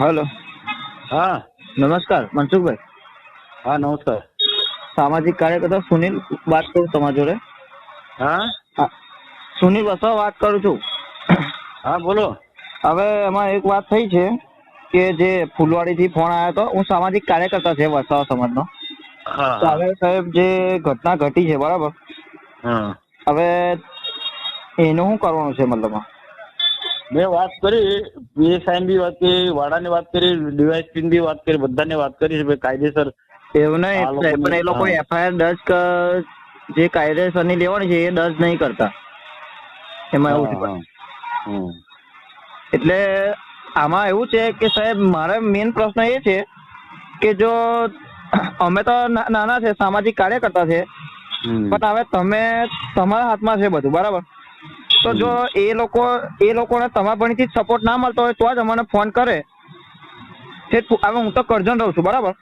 Hello. હા નમસ્કાર મનસુખભાઈ. હા નમસ્કાર. સામાજિક કાર્યકર્તા સુનિલ વાત કરું તમારા જોડે? હા? સુનિલ વસાવા વાત કરું છું. હા બોલો. હવે એમાં એક વાત થઈ છે કે જે ફૂલવાડીથી ફોન આવ્યો હતો હું સામાજિક કાર્યકર્તા છે વસાવા સમાજનો. હવે સાહેબ જે ઘટના ઘટી છે બરાબર? હવે એનું શું કરવાનું છે મતલબમાં મેં વાત કરી પીએસઆઈ બી વાત કરી વાડાની વાત કરી ડીવાયસપી બી વાત કરી બધાને વાત કરી છે કાયદેસર એવું નહીં પણ એ લોકો એફઆઈઆર દર્જ જે કાયદેસરની લેવાની છે એ દર્જ નહીં કરતા. એમાં એવું છે. એટલે આમાં એવું છે કે સાહેબ મારો મેઇન પ્રશ્ન એ છે કે જો અમે તો નાના છે સામાજિક કાર્યકર્તા છે પણ હવે તમે તમારા હાથમાં છે બધું બરાબર? તો જો એ લોકો એ લોકોને તમારા ભણીથી સપોર્ટ ના મળતો હોય તો જ અમને ફોન કરે. છે હવે હું તો કરજણ રહું છું બરાબર?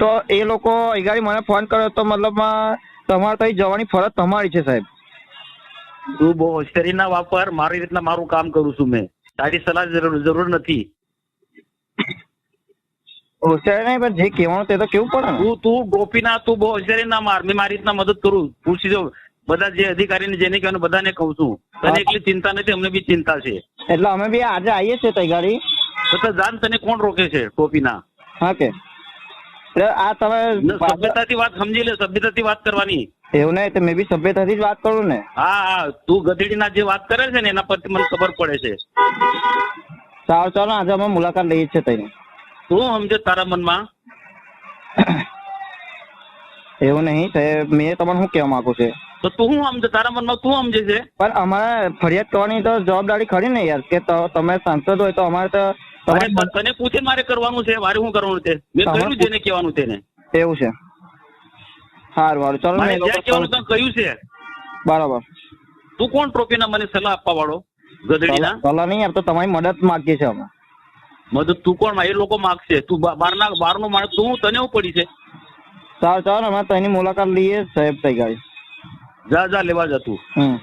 તો એ લોકો અગાડી મને ફોન કર્યો તો મતલબ તમારે ત્યાં જવાની ફરજ તમારી છે સાહેબ. તું બહુ હોશિયારી ના વાપર મારી રીતના મારું કામ કરું છું મેં. તારી સલાહ જરૂર જરૂર નથી. હોશિયારી નહીં પણ જે કહેવાનું તે તો કેવું પડે તું તું ગોપીના તું બહુ હોશિયારી ના માર. મેં મારી રીતના મદદ કરું. પૂછી જો બધા જે અધિકારીને જેને કહેવાનું બધાને કહું છું. તને એટલી ચિંતા નથી અમને બી ચિંતા છે. એટલે અમે બી આજે આવીએ છીએ તઈ ગાડી. તો જાન તને કોણ રોકે છે ટોપીના? હા કે. આ તમે સભ્યતાથી વાત સમજી લે સભ્યતાથી વાત કરવાની. એવું નહીં તો મેં બી સભ્યતાથી જ વાત કરું ને. હા હા તું ગધેડીના જે વાત કરે છે ને એના પરથી મને ખબર પડે છે. સારું ચાલો આજે અમે મુલાકાત લઈએ છીએ તઈને શું સમજો સમજે તારા મનમાં. એવું નહીં સાહેબ મેં તમને શું કહેવા માંગુ છે? તો તું શું સમજે તારા મનમાં તું સમજે છે પણ અમારે ફરિયાદ કરવાની તો જવાબદારી ખરી ને યાર કે તમે સાંસદ હોય તો અમારે તો તને પૂછે મારે કરવાનું છે? મારે શું કરવાનું છે? મેં કહ્યું જેને કહેવાનું તેને. એવું છે. સારું સારું ચાલો જ્યાં કહેવાનું લોકો કહ્યું છે. બરાબર. તું કોણ ટ્રોફીના મને સલાહ આપવા વાળો? ગધડીના? સલાહ નહીં તો તમારી મદદ માંગીએ છે અમે. મદદ તું કોણ એ લોકો માગશે. તું બહારના બહારનો માણસ તું તને એવું પડી છે. સારું ચાલો અમે તેની મુલાકાત લઈએ સાહેબ થઈ ગાડી જા જા લેવા જા તું હમ